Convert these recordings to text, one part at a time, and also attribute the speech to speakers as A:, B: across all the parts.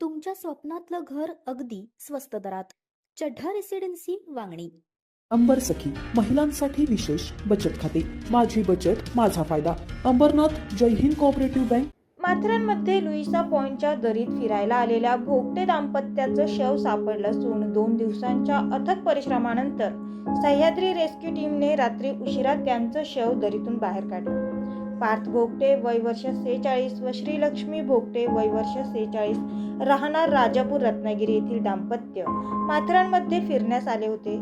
A: तुमच्या स्वप्नातलं घर अगदी स्वस्त दरात. चढ्ढा रेसिडेन्सी वांगणी.
B: अंबर सखी महिलांसाठी विशेष बचत खाते. माझी बचत माझा फायदा. अंबरनाथ जय हिंद कोऑपरेटिव्ह बँक
C: माथेरानमध्ये लुईसा पॉइंटच्या दरीत फिरायला आलेल्या भोगटे दाम्पत्याचं शव सापडलं असून दोन दिवसांच्या अथक परिश्रमानंतर. सह्याद्री रेस्क्यू टीमने रात्री उशिरा त्यांचं शव दरीतून बाहेर काढलं. पार्थ भोगटे वय वर्ष सेहेचाळीस व श्रीलक्ष्मी भोगटे वय वर्ष सेहेचाळीस राहणार राजापूर रत्नागिरी येथील दाम्पत्य. माथेरानमध्ये फिरण्यास आले होते.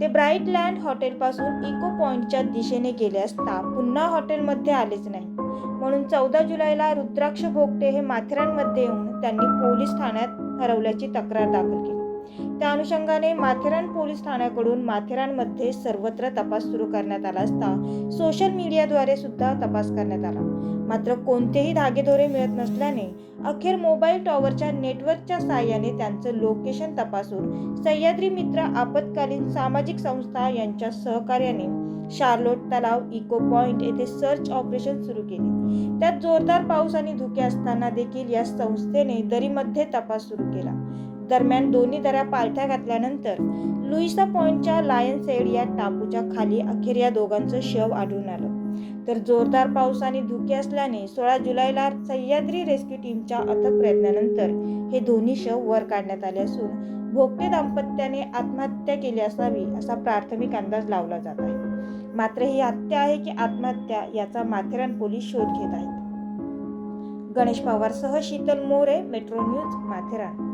C: ते ब्राईट लँड हॉटेलपासून इको पॉइंटच्या दिशेने गेले असता पुन्हा हॉटेलमध्ये आलेच नाही. म्हणून चौदा जुलैला रुद्राक्ष भोगटे हे माथेरानमध्ये येऊन त्यांनी पोलीस ठाण्यात हरवल्याची तक्रार दाखल केली. त्या अनुषंगाने माथेरान पोलीस ठाण्याकडून माथेरानमध्ये सर्वत्र तपास सुरू करण्यात आला असता सोशल मीडियाद्वारे सुद्धा तपास करण्यात आला. मात्र कोणतेही धागेदोरे मिळत नसल्याने अखेर मोबाईल टॉवरच्या नेटवर्कच्या साहाय्याने त्यांचं लोकेशन तपासून सह्याद्री मित्र आपत्कालीन सामाजिक संस्था यांच्या सहकार्याने शार्लोट तलाव इको पॉइंट येथे सर्च ऑपरेशन सुरू केले. त्यात जोरदार पाऊस आणि धुके असताना देखील या संस्थेने दरीमध्ये तपास सुरू केला. दरम्यान दोन्ही दऱ्या पालथ्या घातल्यानंतर लुईसा पॉइंटच्या लायन सेड या टापूच्या खाली अखेर या दोघांचं शव आढळून आलं. तर जोरदार पाऊस आणि धुके असल्याने सोळा जुलैला सह्याद्री रेस्क्यू टीमच्या अथक प्रयत्नानंतर हे दोन्ही शव वर काढण्यात आले असून भोगते दाम्पत्याने आत्महत्या केली असावी असा प्राथमिक अंदाज लावला जात आहे. मात्र ही हत्या आहे की आत्महत्या याचा माथेरान पोलीस शोध घेत आहेत. Ganesh पवारसह Sheetal More Metro News Matheran.